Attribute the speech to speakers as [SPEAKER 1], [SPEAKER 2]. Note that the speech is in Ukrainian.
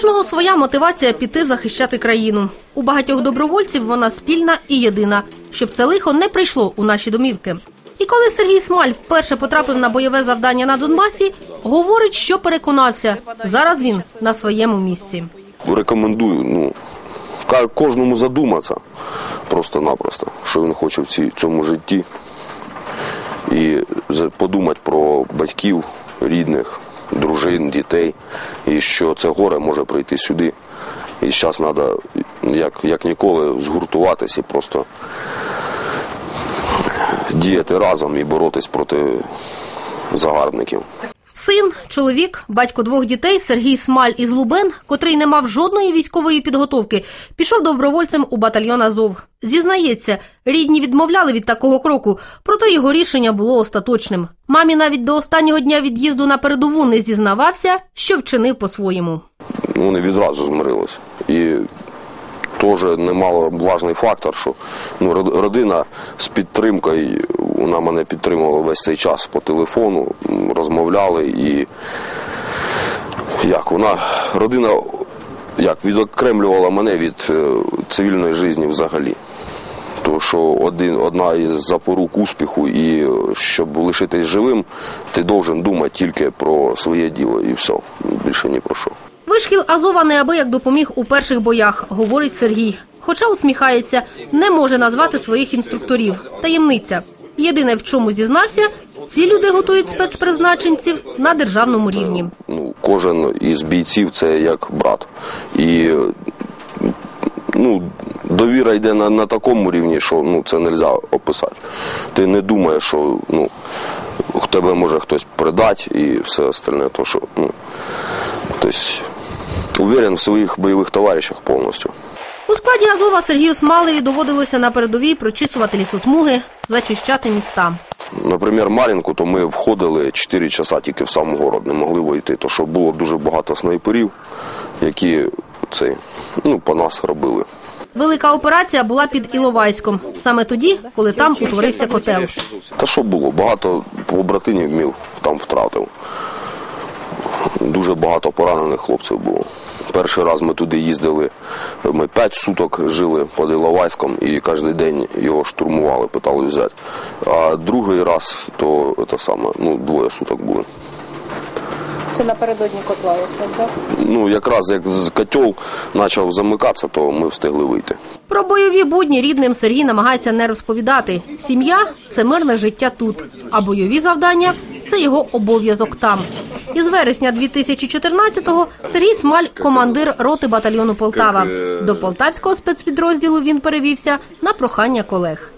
[SPEAKER 1] кожного своя мотивація піти захищати країну. У багатьох добровольців вона спільна і єдина, щоб це лихо не прийшло у наші домівки. І коли Сергій Смаль вперше потрапив на бойове завдання на Донбасі, говорить, що переконався. Зараз він на своєму місці.
[SPEAKER 2] Рекомендую ну, кожному задуматися просто-напросто, що він хоче в цій- цьому житті. І подумати про батьків, рідних, дружин, дітей, і що це горе може прийти сюди. І зараз треба, як, як ніколи, згуртуватися і просто діяти разом і боротись проти загарбників.
[SPEAKER 1] Син, чоловік, батько двох дітей Сергій Смаль із Лубен, котрий не мав жодної військової підготовки, пішов добровольцем у батальйон Азов. Зізнається, рідні відмовляли від такого кроку, проте його рішення було остаточним. Мамі навіть до останнього дня від'їзду на передову не зізнавався, що вчинив по-своєму.
[SPEAKER 2] Ну, вони відразу змирилися. І теж немало важний фактор, що ну, род- родина з підтримкою, вона мене підтримувала весь цей час по телефону, розмовляли і як вона, родина як відокремлювала мене від е, цивільної житті взагалі. То що один, одна із запорук успіху, і е, щоб лишитись живим, ти должен думати тільки про своє діло і все. Більше ні про що.
[SPEAKER 1] Вишкіл Азова неабияк допоміг у перших боях, говорить Сергій. Хоча усміхається, не може назвати своїх інструкторів. Таємниця. Єдине, в чому зізнався, ці люди готують спецпризначенців на державному рівні.
[SPEAKER 2] ну, кожен із бійців це як брат. І ну, довіра йде на, на такому рівні, що ну, це не можна описати. Ти не думаєш, що ну, тебе може хтось предати і все остальне. То, що, ну, тобто, уверен в своїх бойових товаришах повністю.
[SPEAKER 1] У складі Азова Сергію Смалеві доводилося на передовій прочісувати лісосмуги, зачищати міста.
[SPEAKER 2] Наприклад, Мар'їнку, то ми входили 4 часа тільки в сам город, не могли вийти. То що було дуже багато снайперів, які цей, ну, по нас робили.
[SPEAKER 1] Велика операція була під Іловайськом, саме тоді, коли там утворився котел.
[SPEAKER 2] Та що було? Багато побратимів мів там втратив. Дуже багато поранених хлопців було. Перший раз ми туди їздили, ми п'ять суток жили під Іловайськом і кожен день його штурмували, питали взяти. А другий раз то це саме, ну, двоє суток були.
[SPEAKER 3] Це напередодні котла, так?
[SPEAKER 2] Ну, якраз як з- котел почав замикатися, то ми встигли вийти.
[SPEAKER 1] Про бойові будні рідним Сергій намагається не розповідати. Сім'я це мирне життя тут, а бойові завдання це його обов'язок там. Із вересня 2014-го Сергій Смаль командир роти батальйону Полтава. До полтавського спецпідрозділу він перевівся на прохання колег.